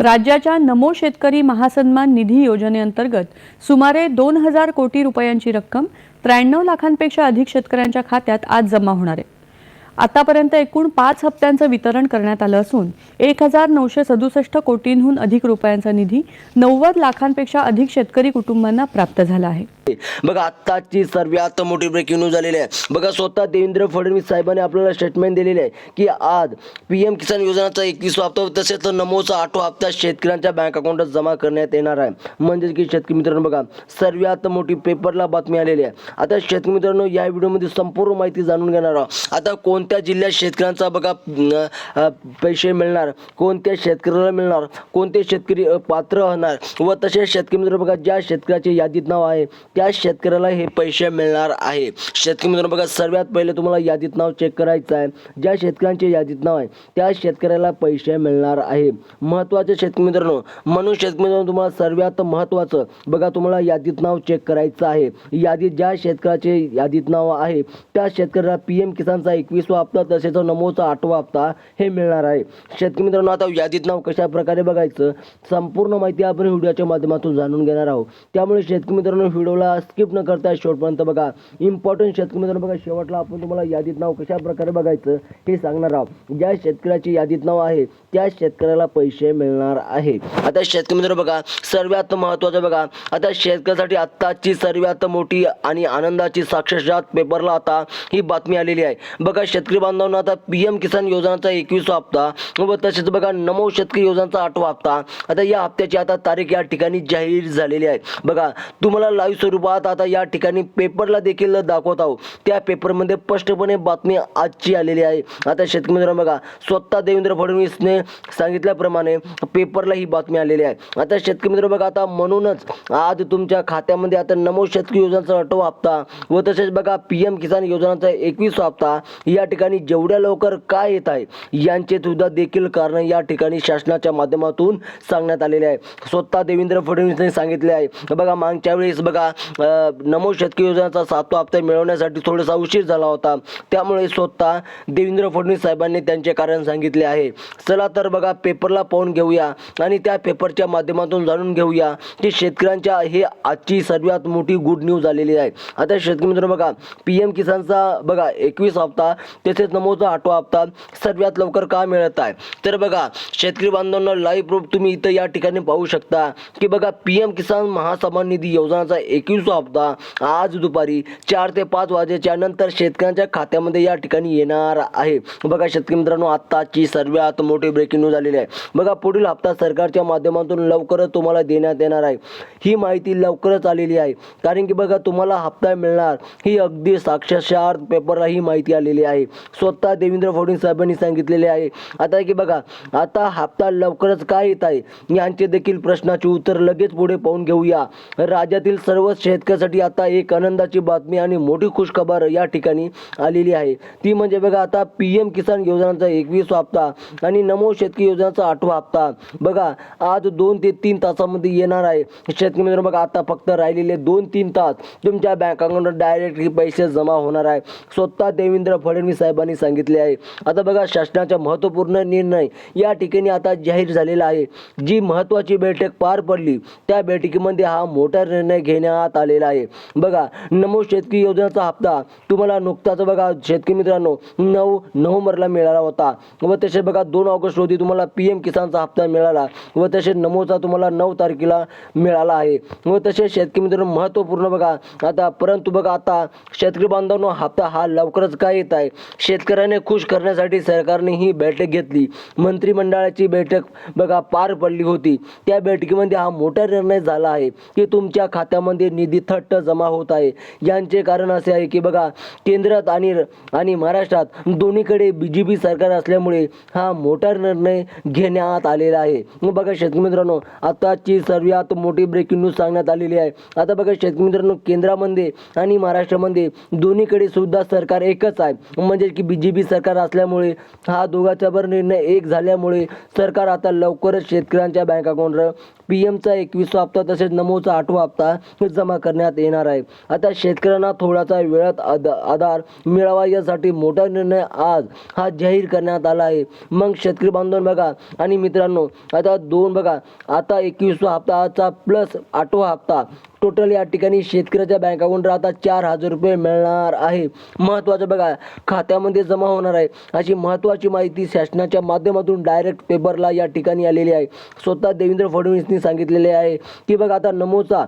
राज्याच्या नमो शेतकरी महासन्मान निधी योजनेअंतर्गत सुमारे दोन हजार कोटी रुपयांची रक्कम त्र्याण्णव लाखांपेक्षा अधिक शेतकऱ्यांच्या खात्यात आज जमा होणार आहे. आतापर्यंत एकूण पाच हप्त्यांचं वितरण करण्यात आलं असून एक हजार नऊशे सदुसष्ट कोटींहून अधिक रुपयांचा निधी नव्वद लाखांपेक्षा अधिक शेतकरी कुटुंबांना प्राप्त झाला आहे. बघा आत्ताची सर्वात मोठी ब्रेकिंग न्यूज झालेली आहे. बघा स्वतः देवेंद्र फडणवीस साहेबांनी आपल्याला स्टेटमेंट दिलेले आहे की आज पी एम किसान योजनाचा एकवीस हप्ता तसेच नमोचा आठवा हप्ता शेतकऱ्यांच्या बँक अकाउंटात जमा करण्यात येणार आहे. म्हणजे की शेतकरी मित्रांनो बघा सर्वात मोठी पेपरला बातमी आलेली आहे. आता शेतकरी मित्रांनो या व्हिडिओमध्ये संपूर्ण माहिती जाणून घेणार आहोत. आता कोणत्या जिल्ह्यात शेतकऱ्यांचा बघा पैसे मिळणार? कोणत्या शेतकऱ्याला मिळणार? कोणते शेतकरी पात्र होणार? व तसेच शेतकरी मित्र बघा ज्या शेतकऱ्याचे यादीत नाव आहे त्या शेतकऱ्याला हे पैसे मिळणार आहे. शेतकरी मित्रांनो बघा सर्वात पहिले तुम्हाला यादीत नाव चेक करायचं आहे. ज्या शेतकऱ्यांचे यादीत नाव आहे त्या शेतकऱ्याला पैसे मिळणार आहे. महत्त्वाचे शेतकरी मित्रांनो म्हणून शेतकरी मित्रांनो तुम्हाला सर्वात महत्त्वाचं बघा तुम्हाला यादीत नाव चेक करायचं आहे. यादीत ज्या शेतकऱ्याचे यादीत नाव आहे त्या शेतकऱ्याला पी एम किसानचा एकवीसवा हप्ता तसेच नमोचा आठवा हप्ता हे मिळणार आहे. शेतकरी मित्रांनो आता यादीत नाव कशा प्रकारे बघायचं संपूर्ण माहिती आपण व्हिडिओच्या माध्यमातून जाणून घेणार आहोत. त्यामुळे शेतकरी मित्रांनो व्हिडिओला स्किप न करता शेवटपर्यंत बघा. इम्पॉर्टंट शेतकरी मित्रांनो बघा शेवटला आपण तुम्हाला यादीत नाव कशा प्रकारे बघायचं हे सांगणार आहोत. ज्या शेतकऱ्याची यादीत नाव आहे त्या शेतकऱ्याला पैसे मिळणार आहे. आता शेतकरी मित्रांनो बघा सर्वात महत्त्वाचं बघा. आता शेतकऱ्यासाठी आत्ताची सर्वात मोठी आणि आनंदाची साक्षरशात पेपरला आता ही बातमी आलेली आहे. बघा शेतकरी बांधवांना आता पी एम किसान योजनाचा एकवीसवा हप्ता व तसेच बघा नमो शेतकरी योजनाचा आठवा हप्ता. आता या हप्त्याची आता तारीख या ठिकाणी जाहीर झालेली आहे. बघा तुम्हाला लाईव्ह स्वरूपात आता या ठिकाणी पेपरला देखील दाखवत आहोत. त्या पेपरमध्ये स्पष्टपणे बातमी आजची आलेली आहे. आता शेतकरी मित्रांनो बघा स्वतः देवेंद्र फडणवीसने सांगितल्याप्रमाणे पेपरला ही बातमी आलेली आहे. आता शेतकरी मित्र बघा आता म्हणूनच आज तुमच्या खात्यामध्ये आता नमो शेतकरी योजनाचा आठवा हप्ता व तसेच बघा पी एम किसान योजनाचा एकवीस हप्ता या ठिकाणी जेवढ्या लवकर काय येत आहे यांचे सुद्धा देखील कारण या ठिकाणी शासनाच्या माध्यमातून सांगण्यात आलेले आहे. स्वतः देवेंद्र फडणवीसने सांगितले आहे. बघा मागच्या वेळेस बघा नमो शेतकरी योजनाचा सातवा हप्ता मिळवण्यासाठी थोडासा उशीर झाला होता. त्यामुळे स्वतः देवेंद्र फडणवीस साहेबांनी त्यांचे कारण सांगितले आहे. चला तर बघा पेपरला पाहून घेऊया आणि त्या पेपरच्या माध्यमातून जाणून घेऊया की शेतकऱ्यांच्या हे आजची सर्वात मोठी गुड न्यूज आलेली आहे. आता शेतकरी मित्रांनो बघा पी एम किसानचा बघा एकवीस हप्ता तसेच नमोचा आठवा हप्ता सर्वात लवकर का मिळत आहे? तर बघा शेतकरी बांधवांना लाईव्ह प्रूफ तुम्ही इथं या ठिकाणी पाहू शकता की बघा पी एम किसान महासन्मान निधी योजनाचा एकवीसवा हप्ता आज दुपारी चार ते पाच वाजेच्या नंतर शेतकऱ्यांच्या खात्यामध्ये या ठिकाणी येणार आहे. बघा शेतकरी मित्रांनो आत्ताची सर्वात मोठी ब्रेकिंग न्यूज आलेली आहे. बघा पुढील हप्ता सरकारच्या माध्यमातून लवकरच तुम्हाला देण्यात येणार आहे. ही माहिती लवकरच आलेली आहे. कारण की बघा तुम्हाला हप्ता मिळणार ही अगदी साक्षरशार पेपरला ही माहिती आलेली आहे. स्वतः देवेंद्र फडणवीस साहेबांनी सांगितलेले आहे. आता की बघा आता हप्ता लवकरच काय येत आहे? यांचे देखील प्रश्नाचे उत्तर लगेच पुढे पाहून घेऊया. राज्यातील सर्व शेतकऱ्यासाठी आता एक आनंदाची बातमी आणि मोठी खुशखबर या ठिकाणी आलेली आहे. ती म्हणजे बघा आता पी एम किसान योजनांचा एकवीस हप्ता आणि नमो शेतकरी योजनाचा आठवा हप्ता. बघा आज दोन ते तीन तासामध्ये येणार आहे. शेतकरी मित्रांनो बघा आता फक्त राहिलेले दोन तीन तास तुमच्या बँक अकाउंटवर डायरेक्ट पैसे जमा होणार आहे. स्वतः देवेंद्र फडणवीस साहेबांनी सांगितले आहे. आता बघा शासनाचा महत्त्वपूर्ण निर्णय या ठिकाणी आता जाहीर झालेला आहे. जी महत्त्वाची बैठक पार पडली त्या बैठकीमध्ये हा मोठा निर्णय घेण्यात आलेला आहे. बघा नमो शेतकरी योजनेचा हप्ता. तुम्हाला नुकताच बघा शेतकरी मित्रांनो नऊ नोव्हेंबरला मिळाला होता. व तसे बघा दोन ऑगस्ट रोजी तुम्हाला पी एम किसानचा हप्ता मिळाला. व तसे नमोचा तुम्हाला नऊ तारखेला मिळाला आहे. व तसे शेतकरी मित्रांनो महत्त्वपूर्ण बघा. आता परंतु बघा आता शेतकरी बांधवांनो हप्ता हा लवकरच काय येत आहे? शेतकऱ्याने खुश करण्यासाठी सरकारने ही बैठक घेतली. मंत्रिमंडळाची बैठक बघा पार पडली होती. त्या बैठकीमध्ये हा मोठा निर्णय झाला आहे की तुमच्या खात्यामध्ये निधी थट्ट जमा होत आहे. यांचे कारण असे आहे की बघा केंद्रात आणि आणि महाराष्ट्रात दोन्हीकडे बी जे पी सरकार असल्यामुळे हा मोठा निर्णय घेण्यात आलेला आहे. मग बघा शेतकरी मित्रांनो आताची सर्वात मोठी ब्रेकिंग न्यूज सांगण्यात आलेली आहे. आता बघा शेतकरी मित्रांनो केंद्रामध्ये आणि महाराष्ट्रामध्ये दोन्हीकडे सुद्धा सरकार एकच आहे. म्हणजे की बी जे पी सरकार असल्यामुळे हा दोघाचा बरं निर्णय एक झाल्यामुळे सरकार आता लवकरच शेतकऱ्यांच्या बँक अकाउंटवर पी एमचा एकवीसवा हप्ता तसेच नमोचा आठवा हप्ता जमा करण्यात येणार आहे. आता शेतकऱ्यांना थोडासा वेळात आद आधार मिळावा यासाठी मोठा निर्णय आज हा जाहीर करण्यात आला आहे. मग शेतकरी बांधव बघा आणि मित्रांनो आता दोन बघा. आता एकवीसवा हप्ताचा प्लस आठवा हप्ता. टोटल या ठिकाणी शेतकऱ्याच्या बँक राहता आता चार हजार रुपये मिळणार आहे. महत्त्वाचं बघा खात्यामध्ये जमा होणार आहे. अशी महत्त्वाची माहिती शासनाच्या माध्यमातून डायरेक्ट पेपरला या ठिकाणी आलेली आहे. स्वतः देवेंद्र फडणवीसनी सांगितलेले आहे की बघा आता नमोचा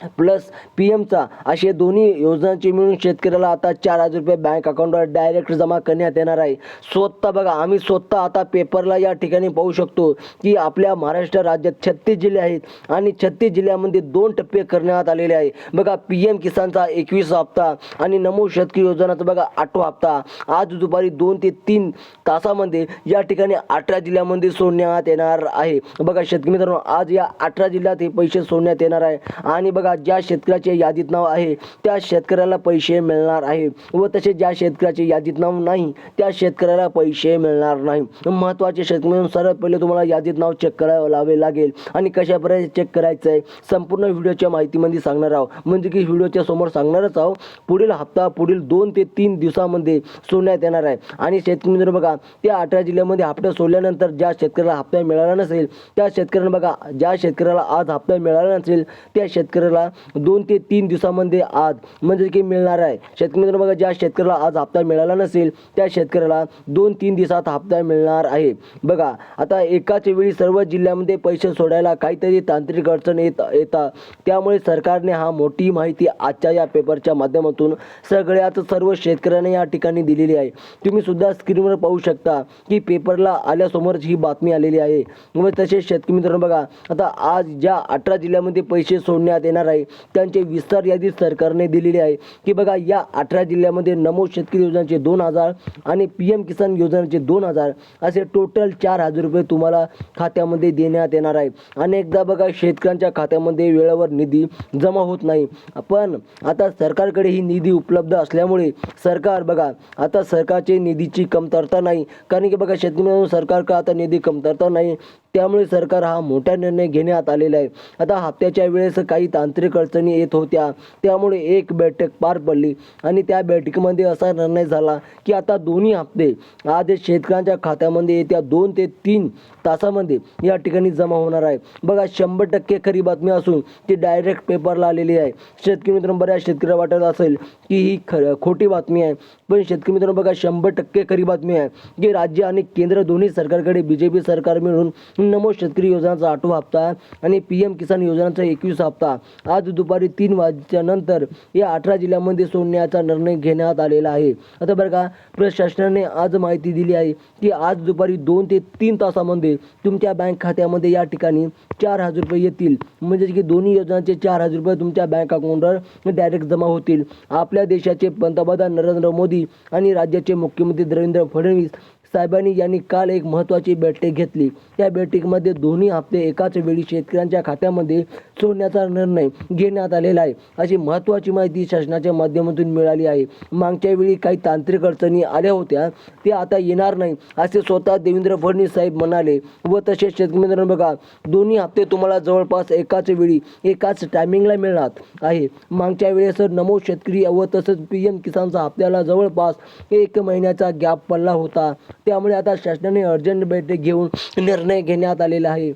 प्लस पी एमचा असे दोन्ही योजनांचे मिळून शेतकऱ्याला आता चार हजार रुपये बँक अकाउंटवर डायरेक्ट जमा करण्यात येणार आहे. स्वतः बघा आम्ही स्वतः आता पेपरला या ठिकाणी पाहू शकतो की आपल्या महाराष्ट्र राज्यात छत्तीस जिल्हे आहेत आणि छत्तीस जिल्ह्यामध्ये दोन टप्पे करण्यात आलेले आहे. बघा पी एम किसानचा एकवीस हप्ता आणि नमो शेतकरी योजनाचा बघा आठवा हप्ता. आज दुपारी दोन ते तीन तासामध्ये या ठिकाणी अठरा जिल्ह्यामध्ये सोडण्यात येणार आहे. बघा शेतकरी मित्रांनो आज या अठरा जिल्ह्यात हे पैसे सोडण्यात येणार आहे. आणि बघा ज्या शेतकऱ्याचे यादीत नाव आहे त्या शेतकऱ्याला पैसे मिळणार आहे. व तसे ज्या शेतकऱ्याचे यादीत नाव नाही त्या शेतकऱ्याला पैसे मिळणार नाही. महत्त्वाचे शेतकरी सर्वात पहिले तुम्हाला यादीत नाव चेक करावं लावे लागेल. आणि कशा चेक करायचं आहे संपूर्ण व्हिडिओच्या माहितीमध्ये सांगणार आहोत. म्हणजे की व्हिडिओच्या समोर सांगणारच आहोत पुढील हप्ता पुढील दोन ते तीन दिवसामध्ये सोडण्यात येणार आहे. आणि शेतकरी मित्र बघा त्या अठरा जिल्ह्यामध्ये हप्ता सोडल्यानंतर ज्या शेतकऱ्याला हप्ता मिळाला नसेल त्या शेतकऱ्यांना बघा ज्या शेतकऱ्याला आज हप्ता मिळाला नसेल त्या शेतकऱ्याला दोन ते तीन दिवसामध्ये आज म्हणजे की मिळणार आहे. शेतकरी मित्र बघा ज्या शेतकऱ्याला आज हप्ता मिळाला नसेल त्या शेतकऱ्याला दोन तीन दिवसात हप्ता मिळणार आहे. बघा आता एकाच वेळी सर्व जिल्ह्यामध्ये पैसे सोडायला काहीतरी तांत्रिक अडचण येत येतात त्यामुळे सरकारने हा मोठी माहिती आजच्या या पेपरच्या माध्यमातून सगळ्यात सर्व शेतकऱ्यांना या ठिकाणी दिलेली आहे. तुम्ही सुद्धा स्क्रीनवर पाहू शकता की पेपरला आल्यासमोरच ही बातमी आलेली आहे. व तसेच शेतकरी मित्रांनो बघा आता आज ज्या अठरा जिल्ह्यामध्ये पैसे सोडण्यात येणार आहे. त्यांचे विस्तार यादी सरकारने दिलेली आहे. की बघा या अठरा जिल्ह्यामध्ये नमो शेतकरी योजनेचे दोन हजार आणि पी एम किसान योजनेचे दोन हजार असे टोटल चार हजार रुपये तुम्हाला खात्यामध्ये देण्यात येणार आहे. अनेकदा बघा शेतकऱ्यांच्या खात्यामध्ये वेळेवर निधी जमा होत नाही. पण आता सरकारकडे ही निधी उपलब्ध असल्यामुळे सरकार बघा आता सरकारचे निधीची कमतरता नाही. कारण की बघा शेतकरी सरकारकडे आता निधी कमतरता नाही. त्यामुळे सरकार हा मोठा निर्णय घेण्यात आलेला आहे. आता हप्त्याच्या वेळेस काही तांत्रिक अडचणी येत होत्या. त्यामुळे एक बैठक पार पडली आणि त्या बैठकीमध्ये असा निर्णय झाला की आता दोन्ही हप्ते आज शेतकऱ्यांच्या खात्यामध्ये येत्या दोन ते तीन तासामध्ये या ठिकाणी जमा होणार आहे. बघा शंभर टक्के खरी बातमी असून ती डायरेक्ट पेपरला आलेली आहे. शेतकरी मित्रांनो बऱ्याच शेतकऱ्या वाटत असेल की ही खर खोटी बातमी आहे. पण शेतकरी मित्रांनो बघा शंभर टक्के खरी बातमी आहे की राज्य आणि केंद्र दोन्ही सरकारकडे बी जे पी सरकार मिळून नमो शेतकरी योजनाचा आठवा हप्ता आणि पी एम किसान योजनाचा एकवीस हप्ता आज दुपारी तीन वाजल्यानंतर या अठरा जिल्ह्यामध्ये सोडण्याचा निर्णय घेण्यात आलेला आहे. आता बरं का प्रशासनाने आज माहिती दिली आहे की आज दुपारी दोन ते तीन तासामध्ये तुमच्या बँक खात्यामध्ये या ठिकाणी चार हजार रुपये येतील. म्हणजे की दोन्ही योजनांचे चार हजार रुपये तुमच्या बँक अकाउंटवर डायरेक्ट जमा होतील. आपल्या देशाचे पंतप्रधान नरेंद्र मोदी आणि राज्याचे मुख्यमंत्री देवेंद्र फडणवीस साहेबांनी यांनी काल एक महत्त्वाची बैठक घेतली. त्या बैठकीमध्ये दोन्ही हप्ते एकाच वेळी शेतकऱ्यांच्या खात्यामध्ये सोडण्याचा निर्णय घेण्यात आलेला आहे. अशी महत्त्वाची माहिती शासनाच्या माध्यमातून मिळाली आहे. मागच्या वेळी काही तांत्रिक अडचणी आल्या होत्या. ते आता येणार नाही असे स्वतः देवेंद्र फडणवीस साहेब म्हणाले व तसेच शेतकरी मित्रांनो बघा दोन्ही हप्ते तुम्हाला जवळपास एकाच वेळी एकाच टायमिंगला मिळणार आहे. मागच्या वेळेस नमो शेतकरी व तसंच पी एम किसानचा हप्त्याला जवळपास एक महिन्याचा गॅप पडला होता. त्यामुळे आता शासनाने अर्जंट बैठक घेऊन निर्णय घेण्यात आलेला आहे.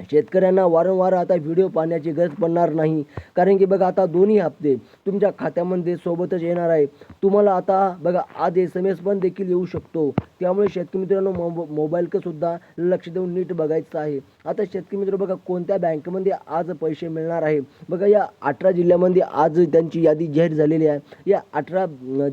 शेतकऱ्यांना वारंवार आता व्हिडिओ पाहण्याची गरज पडणार नाही. कारण की बघा आता दोन्ही हप्ते तुमच्या खात्यामध्ये सोबतच येणार आहे. तुम्हाला आता बघा आज एस एम एस पण देखील येऊ शकतो. त्यामुळे शेतकरी मित्रांनो मोब मोबाईलकंसुद्धा लक्ष देऊन नीट बघायचं आहे. आता शेतकरी मित्र बघा कोणत्या बँकेमध्ये आज पैसे मिळणार आहे? बघा या अठरा जिल्ह्यामध्ये आज त्यांची यादी जाहीर झालेली आहे. या अठरा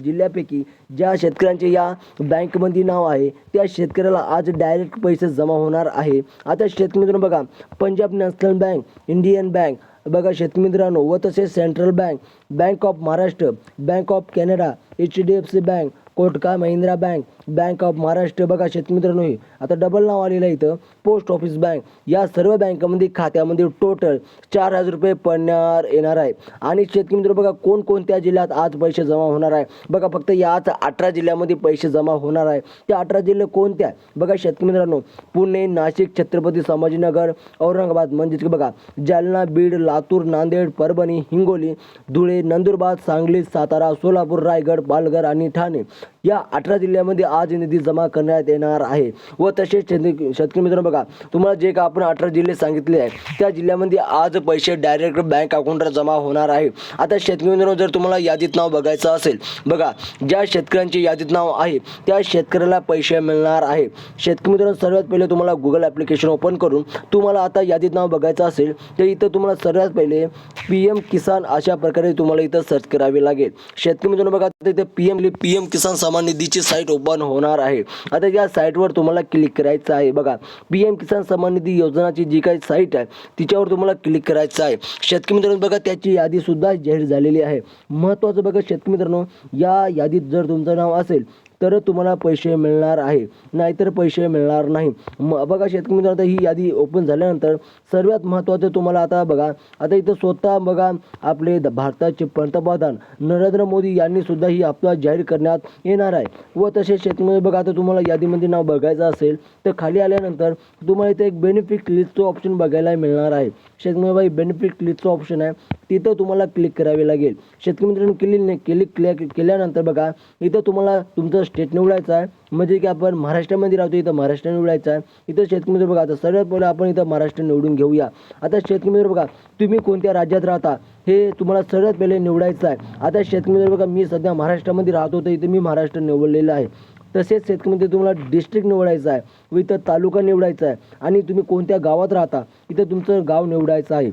जिल्ह्यापैकी ज्या शेतकऱ्यांचे या बँकमध्ये नाव आहे त्या शेतकऱ्याला आज डायरेक्ट पैसे जमा होणार आहे. आता शेतकरी मित्रांनो बघा Punjab national bank Indian bank. बघा शेतमित्रांनो व तसेच central bank bank of Maharashtra bank of Canada H D F C bank Kotak Mahindra bank bank of Maharashtra. बघा शेतमित्रांनो हे आता डबल नाव आलेलं आहे इथं. पोस्ट ऑफिस बँक या सर्व बँकामध्ये खात्यामध्ये टोटल चार हजार रुपये पडणार येणार आहे. आणि शेतकरी मित्र बघा कोणकोणत्या जिल्ह्यात आज पैसे जमा होणार आहे? बघा फक्त याच अठरा जिल्ह्यामध्ये पैसे जमा होणार आहे. त्या अठरा जिल्हे कोणत्या? बघा शेतकरी मित्रांनो पुणे नाशिक छत्रपती संभाजीनगर औरंगाबाद म्हणजेच की बघा जालना बीड लातूर नांदेड परभणी हिंगोली धुळे नंदुरबार सांगली सातारा सोलापूर रायगड पालघर आणि ठाणे. या अठरा जिल्ह्यामध्ये आज निधी जमा करण्यात येणार आहे व तसेच शेतकरी शेतकरी मित्रांनो बघा तुम्हाला जे का आपण अठरा जिल्हे सांगितले आहे त्या जिल्ह्यामध्ये आज पैसे डायरेक्ट बँक अकाउंटवर जमा होणार आहे. आता शेतकरी मित्रांनो जर तुम्हाला यादीत नाव बघायचं असेल बघा ज्या शेतकऱ्यांचे यादीत नाव आहे त्या शेतकऱ्याला पैसे मिळणार आहे. शेतकरी मित्रांनो सर्वात पहिले तुम्हाला गुगल ॲप्लिकेशन ओपन करून तुम्हाला आता यादीत नाव बघायचं असेल तर इथं तुम्हाला सर्वात पहिले पी एम किसान अशा प्रकारे तुम्हाला इथं सर्च करावे लागेल. शेतकरी मित्रांनो बघा इथे इथं P M P M Kisan Samman निधीची साईट ओपन होणार आहे. आता या साईटवर तुम्हाला क्लिक करायचं आहे. बघा पी एम किसान सन्मान निधी योजनाची जी काही साईट आहे तिच्यावर तुम्हाला क्लिक करायचं आहे. शेतकरी मित्रांनो बघा त्याची यादीसुद्धा जाहीर झालेली आहे. महत्त्वाचं बघा शेतकरी मित्रांनो या यादीत जर तुमचं नाव असेल तर तुम्हाला पैसे मिळणार आहे. नाहीतर पैसे मिळणार नाही. म बघा शेतकरी मित्रांनो ही यादी ओपन झाल्यानंतर सर्वात महत्त्वाचं तुम्हाला आता बघा आता इथं स्वतः बघा आपले द- भारताचे पंतप्रधान नरेंद्र मोदी यांनी सुद्धा ही आपला जाहीर करण्यात येणार आहे. व तसेच शेतकरी बघा आता तुम्हाला यादीमध्ये नाव बघायचं असेल तर खाली आल्यानंतर तुम्हाला इथे एक बेनिफिट लिस्टचं ऑप्शन बघायला मिळणार आहे. शेतकरी बाई बेनिफिट क्लिकचं ऑप्शन आहे. तिथं तुम्हाला क्लिक करावे लागेल. शेतकरी मित्रांनो क्लिक क्लिक क्लिक केल्यानंतर बघा इथं तुम्हाला तुमचं स्टेट निवडायचं आहे. म्हणजे की आपण महाराष्ट्रामध्ये राहतो इथं महाराष्ट्र निवडायचं आहे. इथं शेतकरी मित्र बघा आता सर्वात पहिले आपण इथं महाराष्ट्र निवडून घेऊया. आता शेतकरी मित्र बघा तुम्ही कोणत्या राज्यात राहता हे तुम्हाला सर्वात पहिले निवडायचं आहे. आता शेतकरी मित्र बघा मी सध्या महाराष्ट्रामध्ये राहतो तर इथं मी महाराष्ट्र निवडलेलं आहे. तसेच शेतकऱ्यांमध्ये तुम्हाला डिस्ट्रिक्ट निवडायचं आहे व इथं तालुका निवडायचा आहे आणि तुम्ही कोणत्या गावात राहता इथं तुमचं गाव निवडायचं आहे.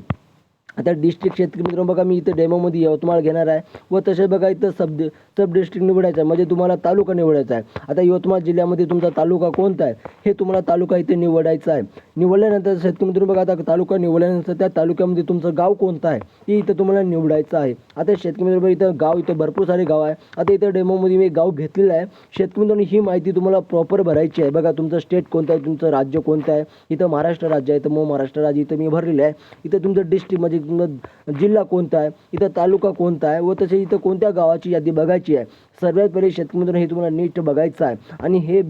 आता डिस्ट्रिक्ट शेतकरी मित्रांनो बघा मी इथं डेमोमध्ये यवतमाळ घेणार आहे. व तसे बघा इथं सब सब डिस्ट्रिक्ट निवडायचं आहे. म्हणजे तुम्हाला तालुका निवडायचा आहे. आता यवतमाळ जिल्ह्यामध्ये तुमचा तालुका कोणता आहे? हे तुम्हाला तालुका इथे निवडायचा आहे. निवडल्यानंतर शेतकरी मित्रांनो बघा आता तालुका निवडल्यानंतर त्या तालुक्यामध्ये तुमचं गाव कोणतं आहे? ते इथं तुम्हाला निवडायचं आहे. आता शेतकरी मित्रांनो इथं गाव इथं भरपूर सारे गाव आहे. आता इथं डेमोमध्ये मी एक गाव घेतलेलं आहे. शेतकरी मित्रांनो ही माहिती तुम्हाला प्रॉपर भरायची आहे. बघा तुमचं स्टेट कोणतं आहे? तुमचं राज्य कोणतं आहे? इथं महाराष्ट्र राज्य आहे. तर मग महाराष्ट्र राज्य इथं मी भरलेलं आहे. इथं तुमचं डिस्ट्रिक्ट म्हणजे जिल्हा कोणता आहे इथं तालुका कोणता आहे व तसे इथं कोणत्या गावाची यादी बघायची आहे? सर्वात पहिले शेतकरी हे तुम्हाला नीट बघायचं आहे. आणि हे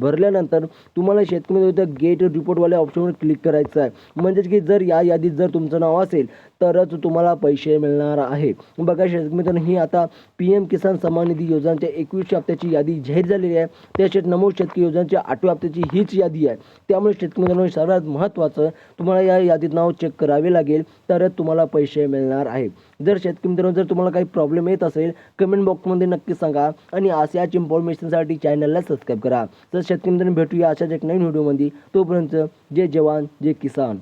भरल्यानंतर तुम्हाला शेतकरी इथं गेट रिपोर्टवाल्या ऑप्शनवर क्लिक करायचं आहे. म्हणजेच की जर या यादीत जर तुमचं नाव असेल तरच तुम्हाला पैसे मिळणार आहे. बघा शेतकरी ही आता पी एम किसान सन्मान निधी योजनांच्या एकवीसशे हप्त्याची यादी जाहीर झालेली आहे. त्याच्यात नमूद शेतकरी योजनांच्या आठव्या हप्त्याची हीच यादी आहे. त्यामुळे शेतकरी मित्रांनो सर्वात महत्त्वाचं तुम्हाला या यादीत नाव चेक करावे लागेल तरच तुम्हाला पैसे मिळणार आहे. जर शेतकरी मित्रांनो जर तुम्हाला काही प्रॉब्लेम येत असेल कमेंट बॉक्समध्ये नक्की सांगा आणि अशाच इन्फॉर्मेशनसाठी चॅनलला सबस्क्राईब करा. तर शेतकरी मित्रांनो भेटूया अशाच एक नवीन व्हिडिओमध्ये तोपर्यंत जय जवान जय किसान.